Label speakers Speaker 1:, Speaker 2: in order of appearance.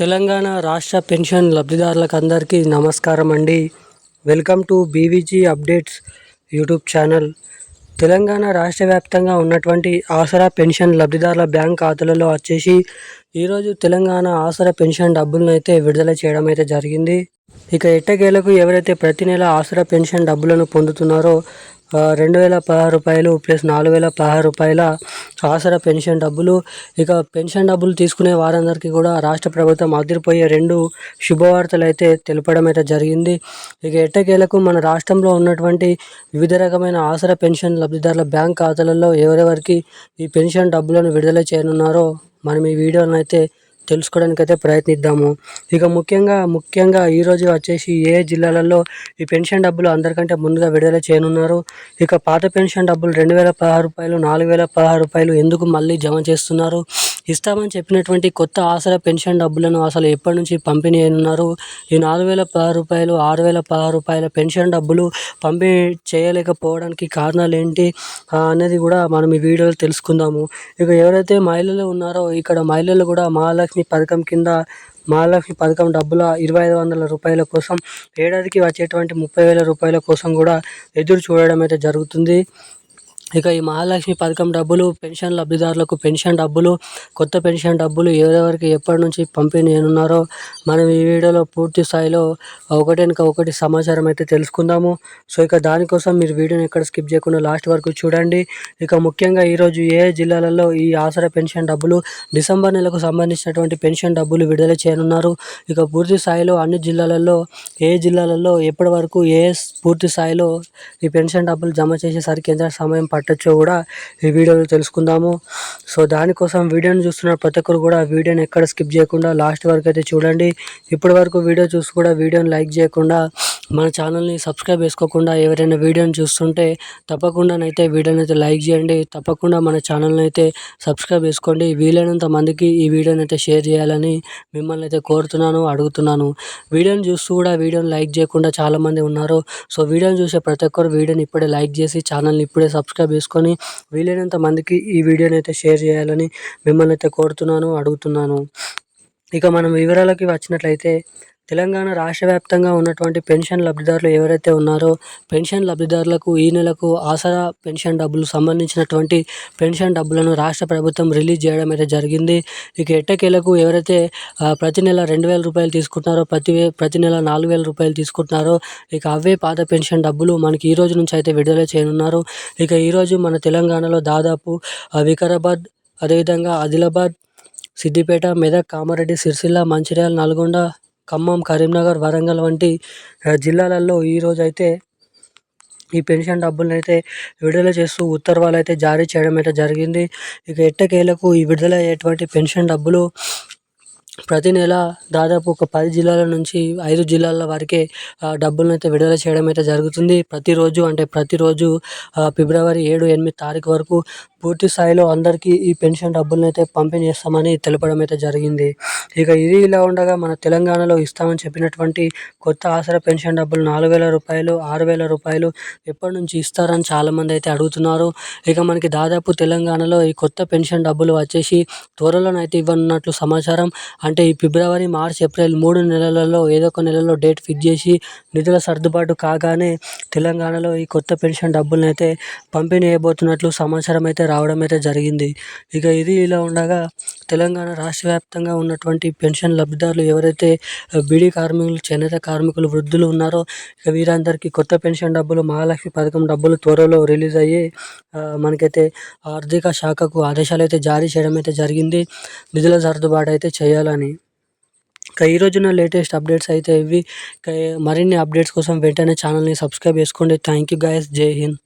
Speaker 1: తెలంగాణ రాష్ట్ర పెన్షన్ లబ్ధిదారులకు అందరికీ నమస్కారం అండి. Welcome to BVG updates YouTube channel. Telangana రాష్ట్ర వ్యాప్తంగా ఉన్నటువంటి ఆసరా పెన్షన్ లబ్ధిదారుల బ్యాంక్ ఖాతాలలో వచ్చేసి ఈరోజు తెలంగాణ ఆసరా పెన్షన్ డబ్బులను అయితే విడుదల చేయడం అయితే జరిగింది. ఇక ఎట్టకేలకు ఎవరైతే ప్రతి నెల ఆసరా పెన్షన్ డబ్బులను పొందుతున్నారో రెండు వేల పదహారు రూపాయలు ప్లస్ నాలుగు వేల పదహారు రూపాయల ఆసరా పెన్షన్ డబ్బులు. ఇక పెన్షన్ డబ్బులు తీసుకునే వారందరికీ కూడా రాష్ట్ర ప్రభుత్వం అదిరిపోయే రెండు శుభవార్తలు అయితే తెలపడం అయితే జరిగింది. ఇక ఎట్టకేలకు మన రాష్ట్రంలో ఉన్నటువంటి వివిధ రకమైన ఆసరా పెన్షన్ లబ్ధిదారుల బ్యాంక్ ఖాతాలలో ఎవరెవరికి ఈ పెన్షన్ డబ్బులను విడుదల చేయనున్నారో మనం ఈ వీడియోను అయితే తెలుసుకోవడానికి అయితే ప్రయత్నిద్దాము. ఇక ముఖ్యంగా ముఖ్యంగా ఈరోజు వచ్చేసి ఏ జిల్లాలలో ఈ పెన్షన్ డబ్బులు అందరికంటే ముందుగా విడుదల చేయనున్నారు? ఇక పాత పెన్షన్ డబ్బులు రెండు వేల పదహారు రూపాయలు నాలుగు వేల పదహారు రూపాయలు ఎందుకు మళ్ళీ జమ చేస్తున్నారు? ఇస్తామని చెప్పినటువంటి కొత్త ఆశల పెన్షన్ డబ్బులను అసలు ఎప్పటి నుంచి పంపిణీ అయినున్నారు ఈ నాలుగు వేల పదహారు రూపాయలు ఆరు వేల పదహారు రూపాయల పెన్షన్ డబ్బులు పంపిణీ చేయలేకపోవడానికి కారణాలు ఏంటి? అనేది కూడా మనం ఈ వీడియోలో తెలుసుకుందాము. ఇక ఎవరైతే మహిళలు ఉన్నారో ఇక్కడ మహిళలు కూడా మహాలక్ష్మి పథకం కింద మహాలక్ష్మి పథకం డబ్బుల ఇరవై ఐదు వందల రూపాయల కోసం ఏడాదికి వచ్చేటువంటి ముప్పై వేల రూపాయల కోసం కూడా ఎదురు చూడడం అయితే జరుగుతుంది. ఇక ఈ మహాలక్ష్మి పథకం డబ్బులు పెన్షన్ లబ్ధిదారులకు పెన్షన్ డబ్బులు కొత్త పెన్షన్ డబ్బులు ఎవరెవరికి ఎప్పటి నుంచి పంపిణీ ఉన్నారో మనం ఈ వీడియోలో పూర్తి స్థాయిలో ఒకటి వెనుక ఒకటి సమాచారం అయితే తెలుసుకుందాము. సో ఇక దానికోసం మీరు వీడియోని ఎక్కడ స్కిప్ చేయకుండా లాస్ట్ వరకు చూడండి. ఇక ముఖ్యంగా ఈరోజు ఏ జిల్లాలలో ఈ ఆసరా పెన్షన్ డబ్బులు డిసెంబర్ నెలకు సంబంధించినటువంటి పెన్షన్ డబ్బులు విడుదల చేయనున్నారు? ఇక పూర్తి స్థాయిలో అన్ని జిల్లాలలో ఏ జిల్లాలలో ఎప్పటి వరకు ఏ పూర్తి స్థాయిలో ఈ పెన్షన్ డబ్బులు జమ చేసేసరికి ఎంత సమయం పట్టచ్చో కూడా ఈ వీడియోలో తెలుసుకుందాము. సో దానికోసం వీడియోని చూస్తున్న ప్రతి ఒక్కరు కూడా వీడియోని ఎక్కడ స్కిప్ చేయకుండా లాస్ట్ వరకు అయితే చూడండి. ఇప్పటి వరకు వీడియో చూసి కూడా వీడియోని లైక్ చేయకుండా మన ఛానల్ని సబ్స్క్రైబ్ చేసుకోకుండా ఎవరైనా వీడియోని చూస్తుంటే తప్పకుండానైతే వీడియోని అయితే లైక్ చేయండి. తప్పకుండా మన ఛానల్ని అయితే సబ్స్క్రైబ్ చేసుకోండి. వీలైనంత మందికి ఈ వీడియోని అయితే షేర్ చేయాలని మిమ్మల్ని అయితే కోరుతున్నాను అడుగుతున్నాను. వీడియోని చూస్తూ కూడా వీడియోని లైక్ చేయకుండా చాలామంది ఉన్నారు. సో వీడియోని చూసే ప్రతి ఒక్కరు వీడియోని ఇప్పుడే లైక్ చేసి ఛానల్ని ఇప్పుడే సబ్స్క్రైబ్ చేసుకొని వీలైనంత మందికి ఈ వీడియోని అయితే షేర్ చేయాలని మిమ్మల్ని అయితే కోరుతున్నాను అడుగుతున్నాను. ఇక మనం వివరాలకి వచ్చినట్లయితే తెలంగాణ రాష్ట్ర వ్యాప్తంగా ఉన్నటువంటి పెన్షన్ లబ్ధిదారులు ఎవరైతే ఉన్నారో పెన్షన్ లబ్ధిదారులకు ఈ నెలకు ఆసరా పెన్షన్ డబ్బులు సంబంధించినటువంటి పెన్షన్ డబ్బులను రాష్ట్ర ప్రభుత్వం రిలీజ్ చేయడం అయితే జరిగింది. ఇక ఎట్టకేలకు ఎవరైతే ప్రతి నెల రెండు వేల రూపాయలు తీసుకుంటున్నారో ప్రతి ప్రతి నెల నాలుగు వేల రూపాయలు తీసుకుంటున్నారో ఇక అవే పాత పెన్షన్ డబ్బులు మనకి ఈ రోజు నుంచి అయితే విడుదల చేయనున్నారు. ఇక ఈరోజు మన తెలంగాణలో దాదాపు వికారాబాద్ అదేవిధంగా ఆదిలాబాద్ సిద్దిపేట మెదక్ కామారెడ్డి సిరిసిల్ల మంచిర్యాల నల్గొండ ఖమ్మం కరీంనగర్ వరంగల్ వంటి జిల్లాలలో ఈరోజు అయితే ఈ పెన్షన్ డబ్బులను అయితే విడుదల చేస్తూ ఉత్తర్వులు అయితే జారీ చేయడం అయితే జరిగింది. ఇక ఎట్టకేలకు ఈ విడుదల అయ్యేటువంటి పెన్షన్ డబ్బులు ప్రతి నెల దాదాపు ఒక పది జిల్లాల నుంచి ఐదు జిల్లాల వరకే డబ్బులను అయితే విడుదల చేయడం అయితే జరుగుతుంది. ప్రతిరోజు అంటే ప్రతిరోజు ఫిబ్రవరి ఏడు ఎనిమిది తారీఖు వరకు పూర్తి స్థాయిలో అందరికీ ఈ పెన్షన్ డబ్బులను అయితే పంపిణీ చేస్తామని తెలపడం అయితే జరిగింది. ఇక ఇది ఇలా ఉండగా మన తెలంగాణలో ఇస్తామని చెప్పినటువంటి కొత్త ఆసరా పెన్షన్ డబ్బులు నాలుగు వేల రూపాయలు ఆరు వేల రూపాయలు ఎప్పటి నుంచి ఇస్తారని చాలామంది అయితే అడుగుతున్నారు. ఇక మనకి దాదాపు తెలంగాణలో ఈ కొత్త పెన్షన్ డబ్బులు వచ్చేసి త్వరలోనైతే ఇవ్వనున్నట్లు సమాచారం. అంటే ఈ ఫిబ్రవరి మార్చ్ ఏప్రిల్ మూడు నెలలలో ఏదో ఒక నెలలో డేట్ ఫిక్స్ చేసి నిధుల సర్దుబాటు కాగానే తెలంగాణలో ఈ కొత్త పెన్షన్ డబ్బులను అయితే పంపిణీ చేయబోతున్నట్లు సమాచారం అయితే రావడం అయితే జరిగింది. ఇక ఇది ఇలా ఉండగా తెలంగాణ రాష్ట్ర వ్యాప్తంగా ఉన్నటువంటి పెన్షన్ లబ్ధిదారులు ఎవరైతే బీడీ కార్మికులు చేనేత కార్మికులు వృద్ధులు ఉన్నారో ఇక వీరందరికీ కొత్త పెన్షన్ డబ్బులు మహాలక్ష్మి పథకం డబ్బులు త్వరలో రిలీజ్ అయ్యి మనకైతే ఆర్థిక శాఖకు ఆదేశాలు అయితే జారీ చేయడం అయితే జరిగింది. నిధుల సర్దుబాటు అయితే చేయాలని. ఇక ఈ రోజున లేటెస్ట్ అప్డేట్స్ అయితే ఇవి. మరిన్ని అప్డేట్స్ కోసం వెంటనే ఛానల్ని సబ్స్క్రైబ్ చేసుకోండి. Thank you guys. జై హింద్.